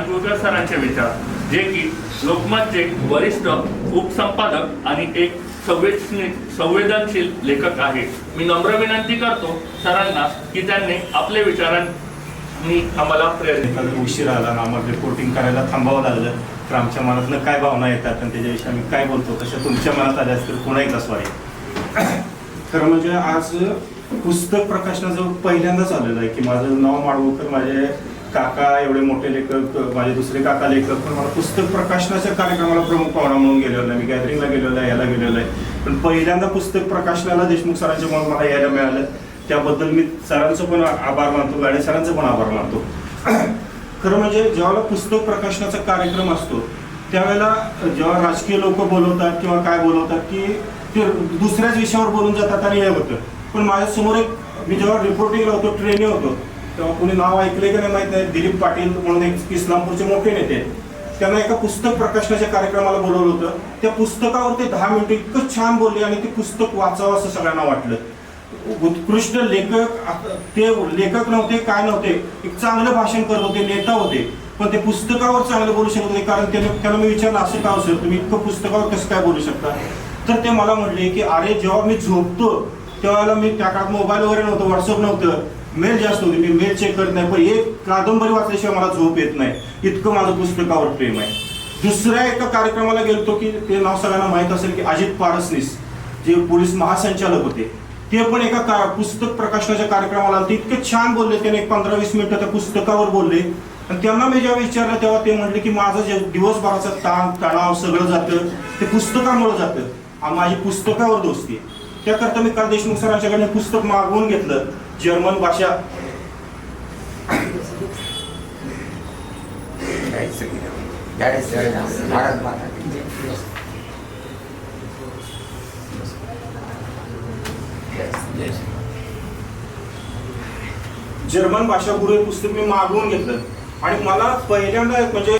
मांडगुळकर सरांचे विचार जे की लोकमतचे वरिष्ठ उपसंपादक आणि एक संवेदनशील संवेदनशील लेखक आहे. मी नम्र विनंती करतो सरांना की त्यांनी आपले विचारांनी आम्हाला प्रेरित उशीर आला ना आम्हाला रिपोर्टिंग करायला थांबावं लागलं तर आमच्या मनातनं काय भावना येतात आणि त्याच्याविषयी आम्ही काय बोलतो? तशा तुमच्या मनात आल्या असतील? पुन्हा एकदा आहे खरं म्हणजे आज पुस्तक प्रकाशनाचं पहिल्यांदाच आलेलं आहे की माझं नाव माडगुळकर माझे काका एवढे मोठे लेखक माझे दुसरे काका लेखक पण मला पुस्तक प्रकाशनाच्या कार्यक्रमाला प्रमुख पाहुणा म्हणून गेलेलो आहे. मी गॅदरिंगला गेलेलो आहे याला गेलेलो आहे. पण पहिल्यांदा पुस्तक प्रकाशनाला देशमुख सरांच्या म्हणून मला यायला मिळालं. त्याबद्दल मी सरांचं पण आभार मानतो गाडे सरांचं पण आभार मानतो. खरं म्हणजे जेव्हा पुस्तक प्रकाशनाचा कार्यक्रम असतो त्यावेळेला जेव्हा राजकीय लोक बोलवतात किंवा काय बोलवतात की ते दुसऱ्याच विषयावर बोलून जातात आणि हे होतं. पण माझ्यासमोर एक मी जेव्हा रिपोर्टिंगला होतो ट्रेनिंग होतो तेव्हा कोणी नाव ऐकले की नाही माहीत नाही. दिलीप पाटील म्हणून एक इस्लामपूरचे मोठे नेते आहेत. त्यांना एका पुस्तक प्रकाशनाच्या कार्यक्रमाला बोलवलं होतं. त्या पुस्तकावर ते दहा मिनिटं इतकं छान बोलले आणि ते पुस्तक वाचावं असं सगळ्यांना वाटलं. उत्कृष्ट लेखक आता ते लेखक नव्हते काय नव्हते एक चांगलं भाषण करत होते नेता होते. पण ते पुस्तकावर चांगलं बोलू शकत नाही कारण त्याने त्यांना मी विचारलं असं का हो सर तुम्ही इतकं पुस्तकावर कसं काय बोलू शकता? तर ते मला म्हणले की अरे जेव्हा मी झोपतो तेव्हा मी त्या काळात मोबाईल वगैरे नव्हतं व्हॉट्सअप नव्हतं. मेल जास्त होती मी मेल चेक करत नाही पण एक कादंबरी वाचल्याशिवाय मला झोप येत नाही. इतकं माझं पुस्तकावर प्रेम आहे. दुसऱ्या एका कार्यक्रमाला गेलतो की ते नाव सगळ्यांना माहीत असेल की अजित पारसनीस जे पोलीस महासंचालक होते. ते पण एका का- पुस्तक प्रकाशनाच्या कार्यक्रमाला आले. ते इतके छान बोलले त्याने एक पंधरा वीस मिनिटं त्या पुस्तकावर बोलले. आणि त्यांना मी जेव्हा विचारलं तेव्हा ते म्हटले की माझं जे दिवसभराचं ताण तणाव सगळं जातं ते पुस्तकामुळे जातं. माझी पुस्तकावर दोस्ती त्याकरता मी काल देशमुख सरांच्याकडनं पुस्तक मागवून घेतलं. जर्मन भाषा. जर्मन भाषा गुरु हे पुस्तक मी मागवून घेतलं. आणि मला पहिल्यांदा म्हणजे